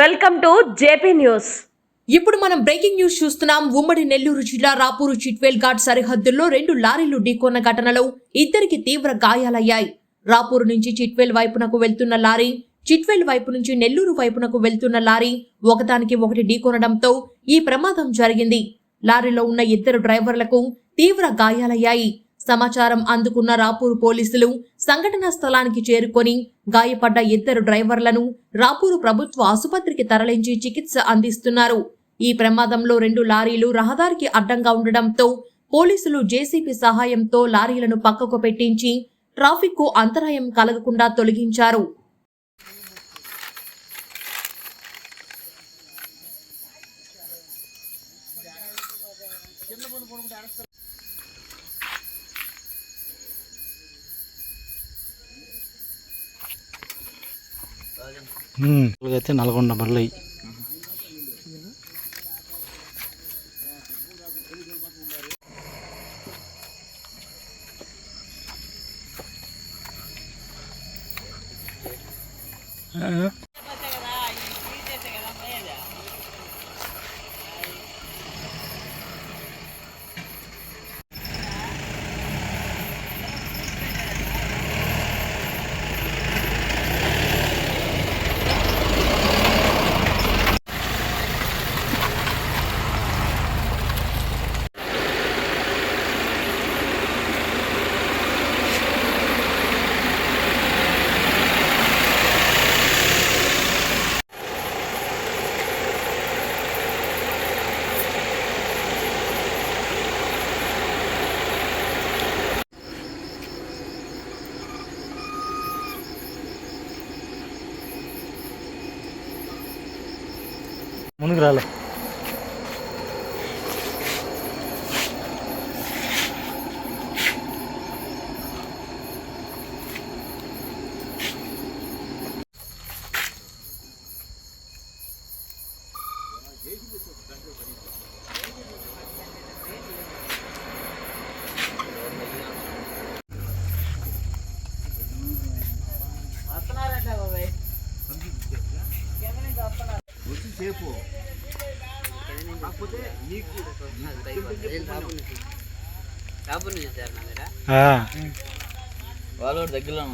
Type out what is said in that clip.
Welcome to JP news ఇప్పుడు మనం breaking news చూస్తున్నాం. ఉమ్మడి నెల్లూరు జిల్లా రాపూరు చిట్వేల్ ఘాట్ సరిహద్దుల్లో రెండు లారీలు ఢీకొన్న ఘటనలో ఇద్దరికి తీవ్ర గాయాలయ్యాయి. రాపూరు నుంచి చిట్వేల్ వైపునకు వెళ్తున్న లారీ చిట్వేల్ వైపు నుంచి నెల్లూరు వైపునకు వెళ్తున్న లారీ ఒకదానికి ఒకటి ఢీకొనడంతో ఈ ప్రమాదం జరిగింది. లారీలో ఉన్న ఇద్దరు డ్రైవర్లకు తీవ్ర గాయాలయ్యాయి. సమాచారం అందుకున్న రాపూరు పోలీసులు సంఘటనా స్థలానికి చేరుకొని గాయపడ్డ ఇద్దరు డ్రైవర్లను రాపూరు ప్రభుత్వ ఆసుపత్రికి తరలించి చికిత్స అందిస్తున్నారు. ఈ ప్రమాదంలో రెండు లారీలు రహదారికి అడ్డంగా ఉండడంతో పోలీసులు జేసీబీ సహాయంతో లారీలను పక్కకు పెట్టించి ట్రాఫిక్కు అంతరాయం కలగకుండా తొలగించారు. అయితే నల్గొండ బర్లై. முன்னுக்கு ராலை Thank you. నా మీద ఆ, వాళ్ళు దగ్గరలో.